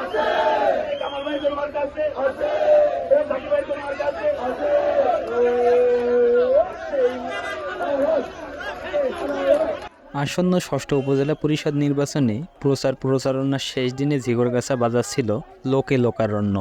আছে কামাল ভাই আছে ভাই আছে আসন্ন ষষ্ঠ উপজেলা পরিষদ নির্বাচনে প্রচার প্রচারণার শেষ দিনে জিগরগাছা বাজার ছিল লোকে লোকারণ্য।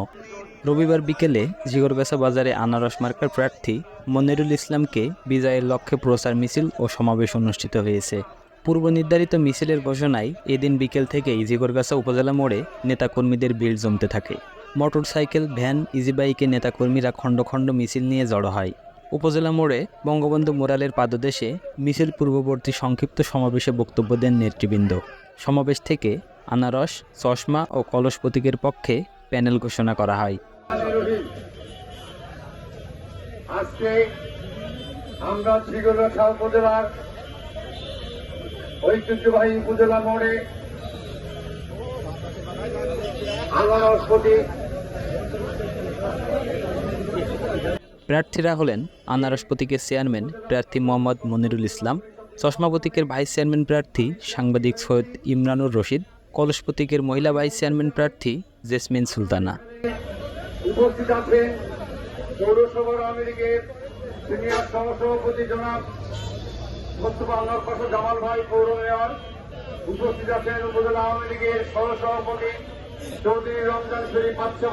রবিবার বিকেলে জিগরগাছা বাজারে আনারস মার্কার প্রার্থী মনিরুল ইসলামকে বিজয়ের লক্ষ্যে প্রচার মিছিল ও সমাবেশ অনুষ্ঠিত হয়েছে। পূর্ব নির্ধারিত মিছিলের ঘোষণায় এদিন বিকেল থেকেই জিগরগাছা উপজেলা মোড়ে নেতাকর্মীদের ভিড় জমতে থাকে। মোটরসাইকেল, ভ্যান, ইজিবাইকে নেতাকর্মীরা খণ্ড খণ্ড মিছিল নিয়ে জড়ো হয়। উপজেলা মোড়ে বঙ্গবন্ধু মোরালের পাদদেশে মিছিল পূর্ববর্তী সংক্ষিপ্ত সমাবেশে বক্তব্য দেন নেতৃবৃন্দ। সমাবেশ থেকে আনারস, চশমা ও কলস প্রতীকের পক্ষে প্যানেল ঘোষণা করা হয়। আজকে আমরা উপজেলার ঐতিহ্যবাহী উপজেলা মোড়ে আনারসপতি প্রার্থীরা হলেন আনারস প্রতীকের চেয়ারম্যান প্রার্থী মোহাম্মদ মনিরুল ইসলাম চশমা প্রতীকের ভাইস চেয়ারম্যান প্রার্থী সাংবাদিক সৈয়দ ইমরানুর রশিদ কলস প্রতীকের মহিলা ভাইস চেয়ারম্যান প্রার্থী জেসমিন সুলতানা। উপস্থিত আছেন পৌরসভার আওয়ামী লীগের সিনিয়র সহসভাপতি জনাব আল্লাহর পাশে জামাল ভাই, পৌর মেয়র উপস্থিত আছেন উপজেলা আওয়ামী লীগের সহসভাপতি চৌধুরী রমজান শরীফ বাচ্চা